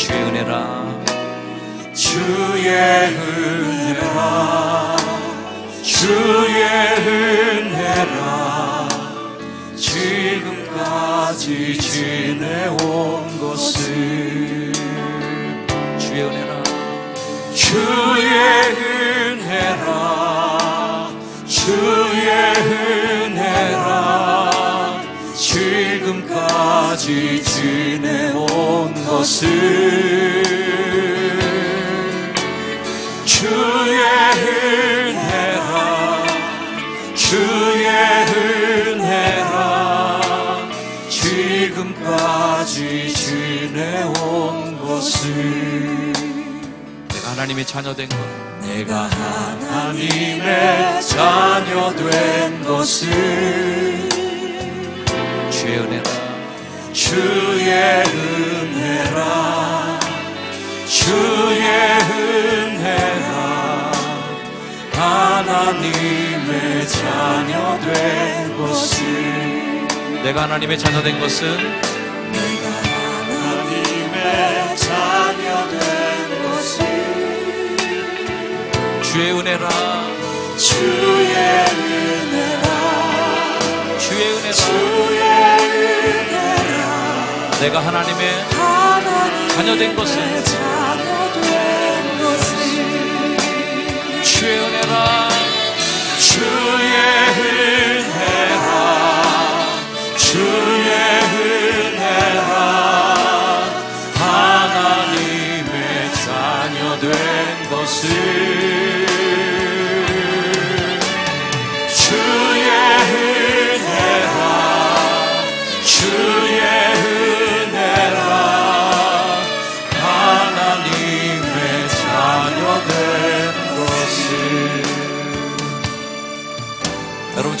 주의 은혜라. 주의 은혜라. 주의 은혜라. 지금까지 지내온 것은 주의 은혜라. 주의 은혜라 지금까지 지내온 것은 주의 은혜라 주의 은혜라 지금까지 지내온 것은 내가 하나님의 자녀 된 것, 내가 하나님의 자녀 된 것은 주의 은혜라, 주의 은혜라, 주의 은혜라, 하나님의 자녀 된 것은 내가 하나님의 자녀 된 것은 내가 하나님의 자녀 된 것은 주의 은혜라. 주의 주의 은혜라. 내가 하나님의 자녀 된 것은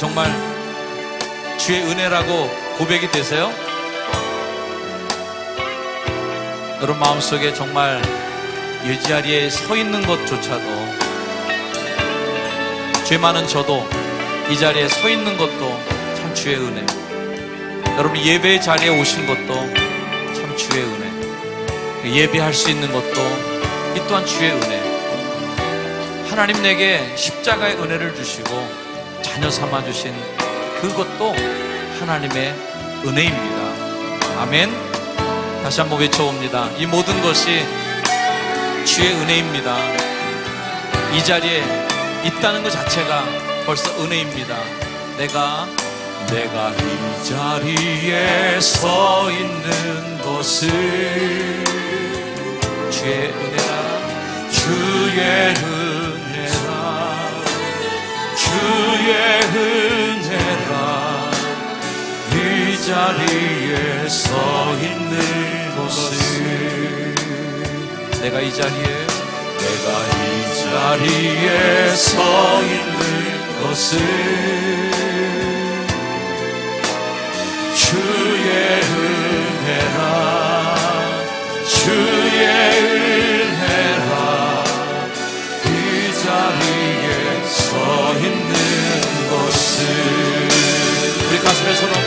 정말 주의 은혜라고 고백이 되세요? 여러분 마음속에 정말 이 자리에 서 있는 것조차도 죄 많은 저도 이 자리에 서 있는 것도 참 주의 은혜. 여러분 예배 자리에 오신 것도 참 주의 은혜. 예배할 수 있는 것도 이 또한 주의 은혜. 하나님 내게 십자가의 은혜를 주시고 자녀 삼아 주신 그것도 하나님의 은혜입니다. 아멘. 다시 한번 외쳐봅니다. 이 모든 것이 주의 은혜입니다. 이 자리에 있다는 것 자체가 벌써 은혜입니다. 내가 내가 이 자리에 서 있는 것은 주의 은혜라 주의 은혜 자리에 서 있는 것은 내가 이 자리에 내가 이 자리에 서 있는 것은 주의 은혜라 주의 은혜라. 이 자리에 서 있는 것은 우리 가슴에 손을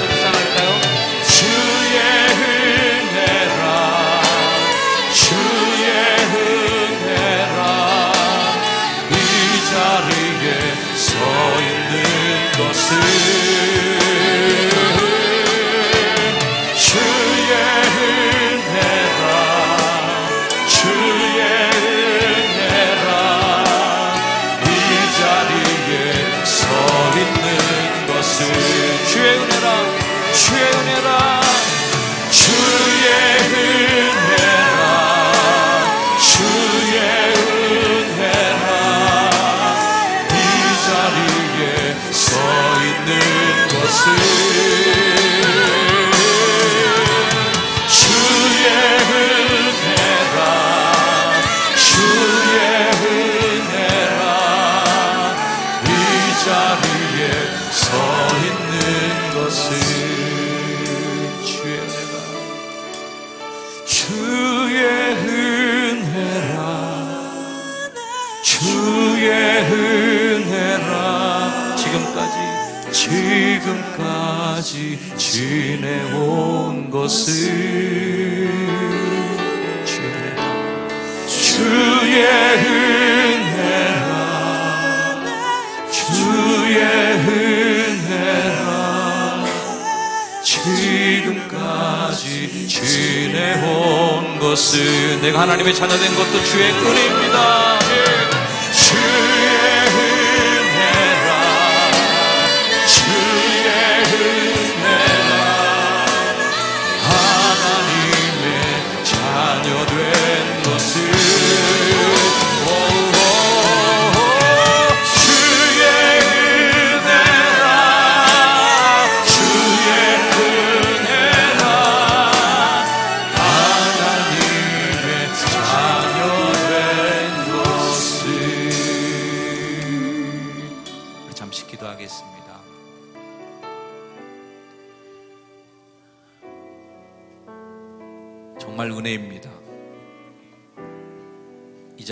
위에 서 있는 것을 주의 은혜라 주의 은혜라. 주의 은혜라. 지금까지 지금까지 지내온 것을 주의 은혜라 주의 은혜라 지금까지 지내온 것은 내가 하나님의 자녀된 것도 주의 은혜입니다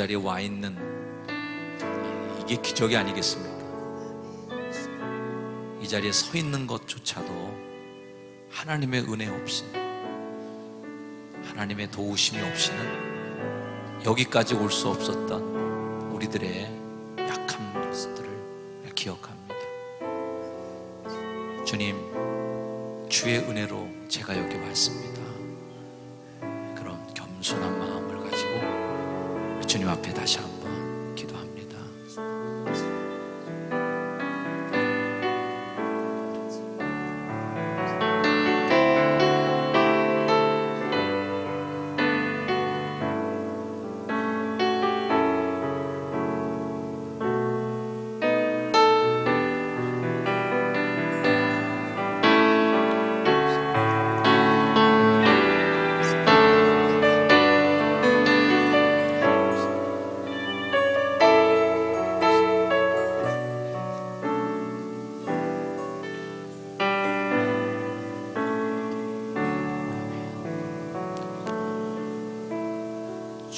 자리에 와 있는 이게 기적이 아니겠습니까? 이 자리에 서 있는 것조차도 하나님의 은혜 없이는 하나님의 도우심이 없이는 여기까지 올 수 없었던 우리들의 약한 모습들을 기억합니다. 주님, 주의 은혜로 제가 여기 왔습니다. 앞에 다시 한번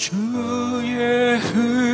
주의 은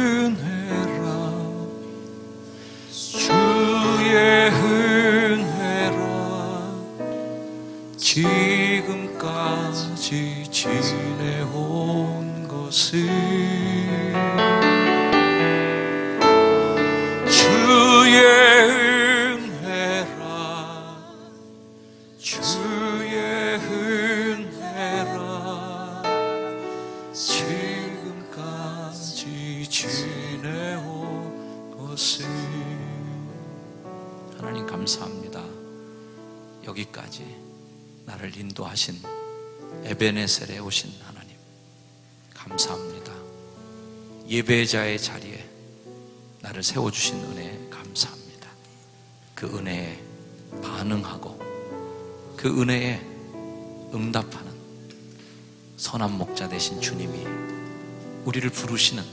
여기까지 나를 인도하신 에베네셀에 오신 하나님 감사합니다. 예배자의 자리에 나를 세워주신 은혜에 감사합니다. 그 은혜에 반응하고 그 은혜에 응답하는 선한 목자 되신 주님이 우리를 부르시는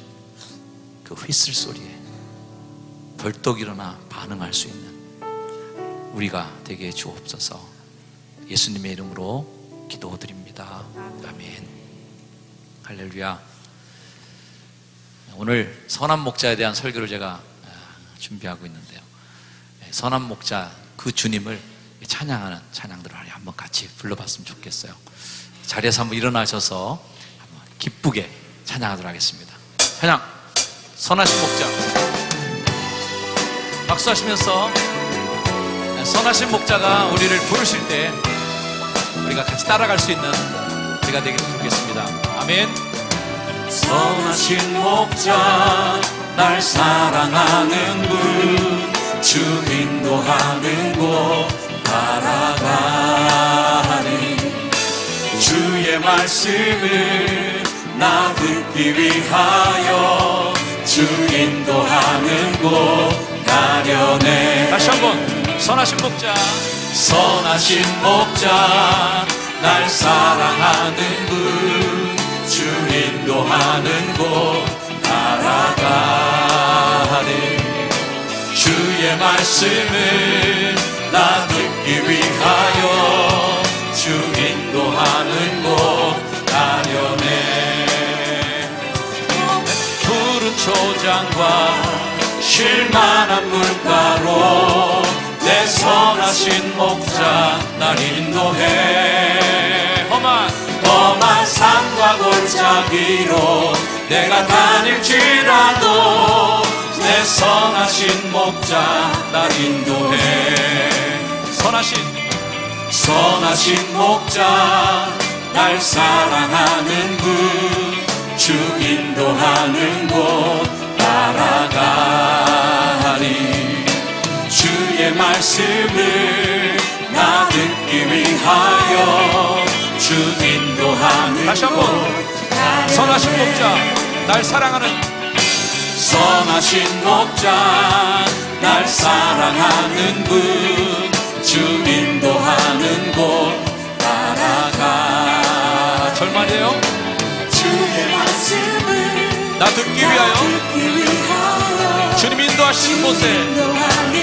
그 휘슬 소리에 벌떡 일어나 반응할 수 있는 우리가 되게 주옵소서 예수님의 이름으로 기도드립니다. 아멘. 할렐루야. 오늘 선한 목자에 대한 설교를 제가 아, 준비하고 있는데요. 네, 선한 목자 그 주님을 찬양하는 찬양들을 한번 같이 불러봤으면 좋겠어요. 자리에서 한번 일어나셔서 한번 기쁘게 찬양하도록 하겠습니다. 찬양 선하신 목자 박수하시면서 선하신 목자가 우리를 부르실 때 우리가 같이 따라갈 수 있는 우리가 되기를 부르겠습니다. 아멘. 선하신 목자 날 사랑하는 분 주 인도하는 곳 따라가니 주의 말씀을 나 듣기 위하여 주 인도하는 곳 가려네 다시 한번 선하신 목자. 선하신 목자 날 사랑하는 분 주 인도하는 곳 날아가네. 주의 말씀을 나 듣기 위하여 주 인도하는 곳 가려네. 푸른 초장과 실만한 물가로 내 선하신 목자 날 인도해. 험한 험한 산과 골짜기로 내가 다닐지라도 내 선하신 목자 날 인도해. 선하신 선하신 목자 날 사랑하는 그주 인도하는 곳 말씀을 나 듣기 위하여 주 인도하는 다시 한번. 곳 선하신 목자 날 사랑하는 선하신 목자 날 사랑하는 분 주 인도하는 곳 따라가 절반이에요 주의 말씀을 나 듣기 위하여 듣기 위하여 인도하시는 곳에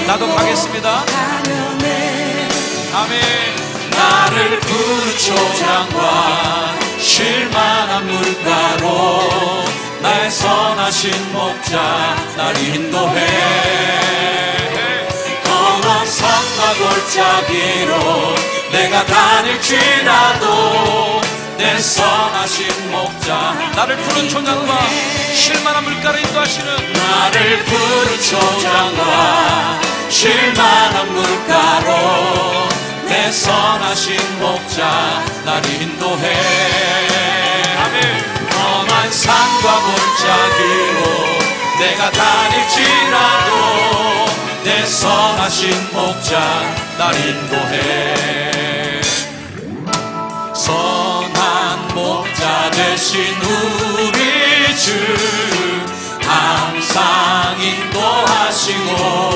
나도 곳 가겠습니다. 아멘. 나를 푸른 초장과 쉴만한 물가로. 날 선하신 목자 날 인도해. 험한 산과 골짜기로 내가 다닐지라도 내 선하신 목자 나를 푸른 초장과 쉴만한 물가로 인도하시는 나를 푸른 초장과 쉴만한 물가로 내 선하신 목자 날 인도해. 아멘. 험한 산과 골짜기로 내가 다닐지라도 내 선하신 목자 날 인도해. 선한 목자 되신 우리 주 인도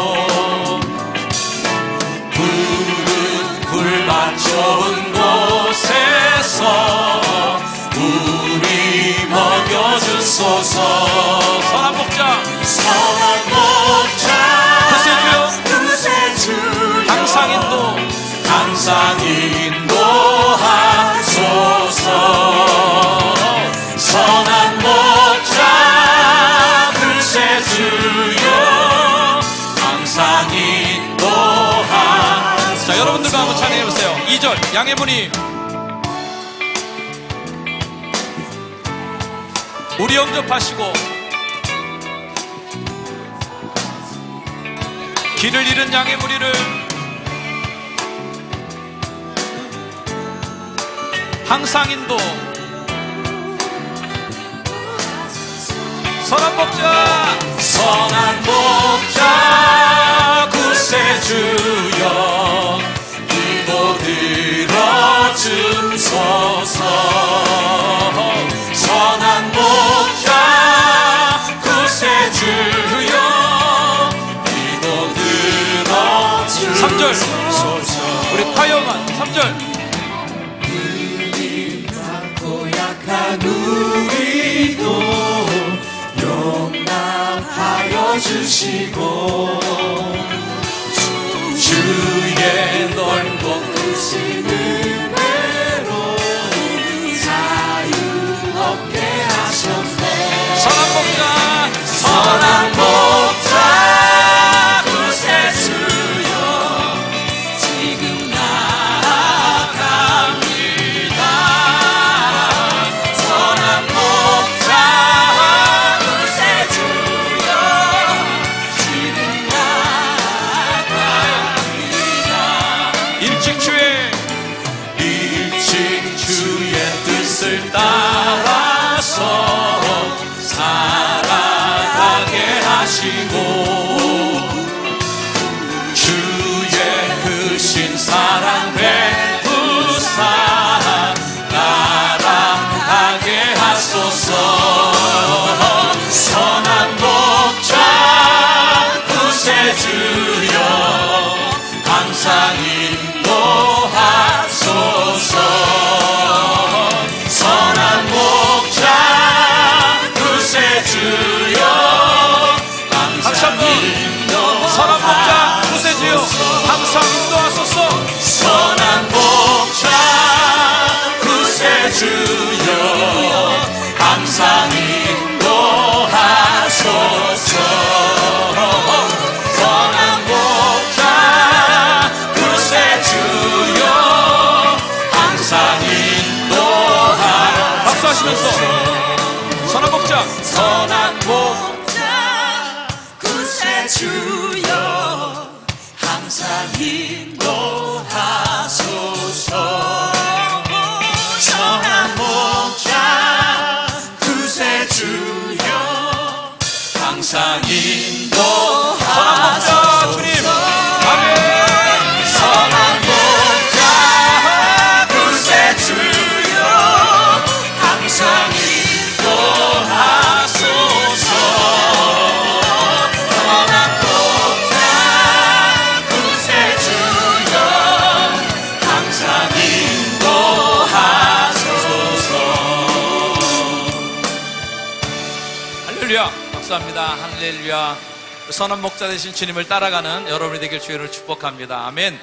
3절 양해분이. 우리 영접하시고 길을 잃은 양의 무리를 항상 인도. 선한 목자. 선한 3절. 우리 많고 약한 우리도 용납하여 주시고 하면서 선한 목자 선한 목자 구세주여 항상 인도하소서. 선한 목자 구세주여 항상 인도 선한 목자 되신 주님을 따라가는 여러분이 되길 주의를 축복합니다. 아멘.